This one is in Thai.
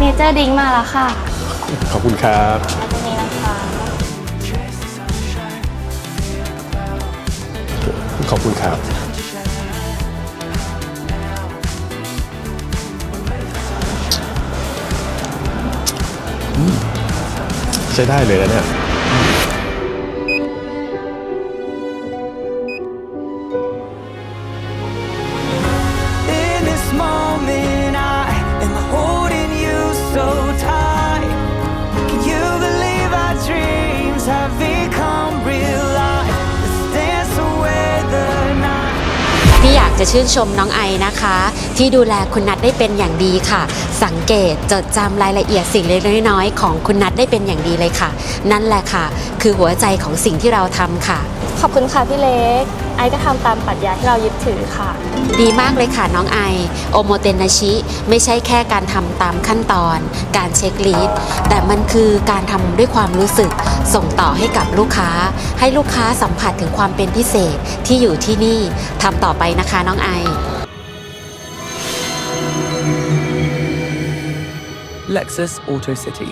เนเจอร์ดิงมาแล้วค่ะขอบคุณครับตรงนี้นะคะ ขอบคุณครับอืมใช้ได้เลยนะเนี่ย จะชื่นชมน้องไอนะคะ ที่ดูแลคุณนัทได้เป็นอย่างดีค่ะ สังเกตจดจำรายละเอียดสิ่งเล็กๆน้อยๆของคุณนัทได้เป็นอย่างดีเลยค่ะ นั่นแหละค่ะ คือหัวใจของสิ่งที่เราทำค่ะ ขอบคุณค่ะพี่เล็ก ไอซ์ก็ทำตามปรัชญาที่เรายึดถือค่ะ ดีมากเลยค่ะน้องไอ โอโมเตนาชิ ไม่ใช่แค่การทำตามขั้นตอน การเช็คลิสต์แต่มันคือการทำด้วยความรู้สึก ส่งต่อให้กับลูกค้า ให้ลูกค้าสัมผัสถึงความเป็นพิเศษที่อยู่ที่นี่ทำต่อไปนะคะน้องไอ Lexus Auto City.